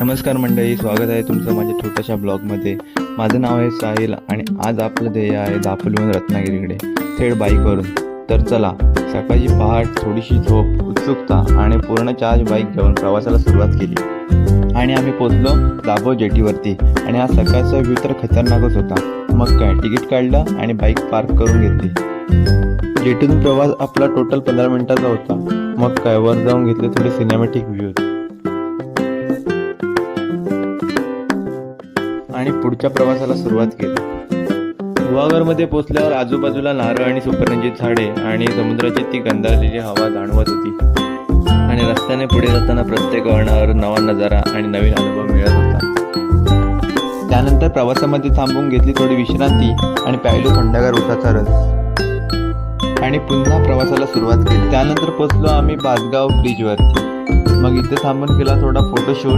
नमस्कार मंडळी स्वागत आहे तुमचं माझ्या छोट्याशा ब्लॉगमध्ये. माझं नाव आहे साहिल आणि आज आपलं ध्येय आहे दापोलीहून रत्नागिरीकडे थेट बाईकवरून. तर चला सकाळची पहाट थोडीशी झोप उत्सुकता आणि पूर्ण चार्ज बाईक घेऊन प्रवासाला सुरुवात केली. आणि आम्ही पोचलो दाभो जेटीवरती आणि हा सकाळचा व्ह्यू तर खतरनाकच होता. मग काय तिकीट काढलं आणि बाईक पार्क करून घेतली. जेटीतून प्रवास आपला टोटल पंधरा मिनिटाचा होता. मग काय वर जाऊन घेतले थोडे सिनेमॅटिक व्ह्यूज आणि पुढच्या प्रवासाला सुरुवात केली. गुहागरमध्ये पोचल्यावर आजूबाजूला नारळ आणि सुपरंजित झाडे आणि समुद्राची ती गंधारलेली हवा जाणवत होती. आणि रस्त्याने पुढे जाताना प्रत्येक वळणावर नवा नजारा आणि नवीन अनुभव मिळत होता. त्यानंतर प्रवासामध्ये थांबून घेतली थोडी विश्रांती आणि प्यायलो थंडगार उठाचा रस. आणि पुन्हा प्रवासाला सुरुवात केली. त्यानंतर पोचलो आम्ही बासगाव ब्रिजवर. मग इथे थांबून केला थोडा फोटोशूट